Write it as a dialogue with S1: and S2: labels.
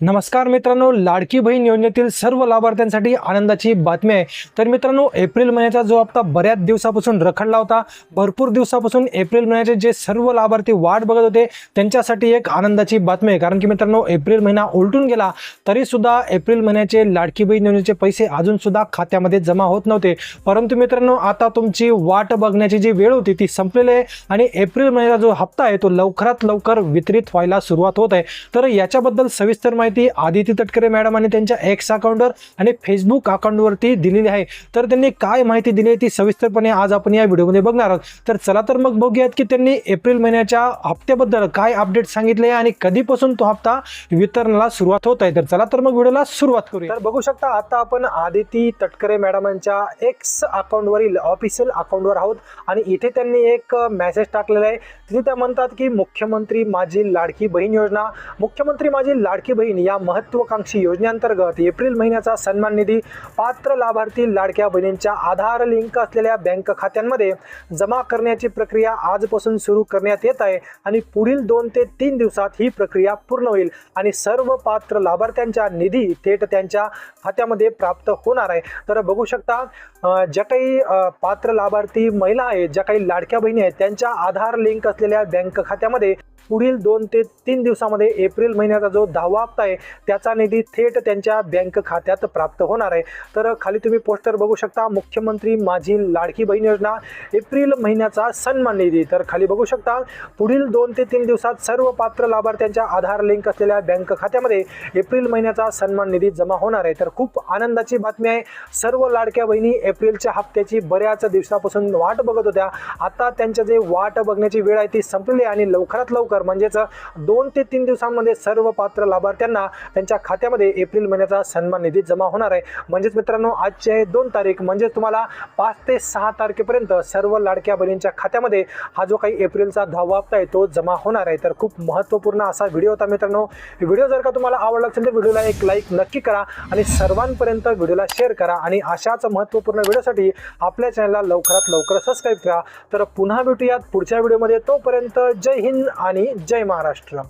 S1: नमस्कार मित्रांनो लाडकी बहीण योजनेतील सर्व लाभार्थ्यांसाठी आनंदाची बातमी आहे. तर मित्रांनो एप्रिल महिन्याचा जो हप्ता बऱ्याच दिवसापासून रखडला होता भरपूर दिवसापासून एप्रिल महिन्याचे जे सर्व लाभार्थी वाट बघत होते त्यांच्यासाठी एक आनंदाची बातमी आहे. कारण की मित्रांनो एप्रिल महिना उलटून गेला तरीसुद्धा एप्रिल महिन्याचे लाडकी बहीण योजनेचे पैसे अजूनसुद्धा खात्यामध्ये जमा होत नव्हते. परंतु मित्रांनो आता तुमची वाट बघण्याची जी वेळ होती ती संपलेली आहे आणि एप्रिल महिन्याचा जो हप्ता आहे तो लवकरात लवकर वितरित व्हायला सुरुवात होत आहे. तर याच्याबद्दल सविस्तर माहिती आदिती तटकरे मॅडमांनी त्यांच्या एक्स अकाउंटवर आणि फेसबुक अकाउंटवरती दिलेली आहे. तर त्यांनी काय माहिती दिली आहे ती सविस्तरपणे आज आपण या व्हिडिओमध्ये बघणार आहोत. तर चला तर मग बघूयात की त्यांनी एप्रिल महिन्याच्या हप्त्याबद्दल काय अपडेट सांगितले आणि कधीपासून तो हप्ता वितरणाला सुरुवात होत आहे. तर चला तर मग व्हिडिओला सुरुवात करूया. तर बघू शकता आता आपण आदिती तटकरे मॅडमांच्या एक्स अकाउंटवरील ऑफिशियल अकाउंटवर आहोत आणि इथे त्यांनी एक मेसेज टाकलेला आहे. तिथे त्या म्हणतात की मुख्यमंत्री माझी लाडकी बहीण योजना. मुख्यमंत्री माझी लाडकी बहीण या महत्वाकांक्षी योजनेअंतर्गत एप्रिल महिन्याचा सन्मान निधी पात्र लाभार्थी लाडक्या बहिणींच्या आधार लिंक असलेल्या बँक खात्यांमध्ये जमा करण्याची प्रक्रिया आजपासून सुरू करण्यात येत आहे आणि पुढील दोन ते तीन दिवसात ही प्रक्रिया पूर्ण होईल आणि सर्व पात्र लाभार्थ्यांच्या निधी थेट त्यांच्या खात्यामध्ये प्राप्त होणार आहे. तर बघू शकता ज्या काही पात्र लाभार्थी महिला आहेत ज्या काही लाडक्या बहिणी आहेत त्यांच्या आधार लिंक असलेल्या बँक खात्यामध्ये पुढील दोन ते तीन दिवसामध्ये एप्रिल महिन्याचा जो दहावा हप्ता आहे. त्याचा निधी थेट त्यांच्या बँक खात्यात प्राप्त होणार आहे. तर खाली तुम्ही पोस्टर बघू शकता मुख्यमंत्री माझी लाडकी बहीण योजना एप्रिल महिन्याचा सन्मान निधी. तर खाली बघू शकता पुढील दोन ते तीन दिवसात सर्व पात्र लाभार्थ्यांच्या आधार लिंक असलेल्या बँक खात्यामध्ये एप्रिल महिन्याचा सन्मान निधी जमा होणार आहे. तर खूप आनंदाची बातमी आहे. सर्व लाडक्या बहिणी एप्रिलच्या हप्त्याची बऱ्याच दिवसापासून वाट बघत होत्या. आता त्यांच्या जे वाट बघण्याची वेळ आहे ती संपलेली आहे आणि लवकरात लवकर म्हणजेच दोन ते तीन दिवसांमध्ये सर्व पात्र लाभार्थ्यांना त्यांच्या खात्यामध्ये एप्रिल महिन्याचा सन्मान निधी जमा होणार आहे. म्हणजेच मित्रांनो आजचे आहे दोन तारीख म्हणजेच तुम्हाला पाच ते सहा तारखेपर्यंत सर्व लाडक्या बहिणींच्या खात्यामध्ये हा जो काही एप्रिलचा दहावा हप्ता आहे तो जमा होणार आहे. तर खूप महत्त्वपूर्ण असा व्हिडिओ होता मित्रांनो. व्हिडिओ जर का तुम्हाला आवडला असेल तर व्हिडिओला एक लाईक नक्की करा आणि सर्वांपर्यंत व्हिडिओला शेअर करा आणि अशाच महत्त्वपूर्ण व्हिडिओसाठी आपल्या चॅनलला लवकरात लवकर सबस्क्राईब करा. तर पुन्हा भेटूयात पुढच्या व्हिडिओमध्ये. तोपर्यंत जय हिंद आणि जय महाराष्ट्र.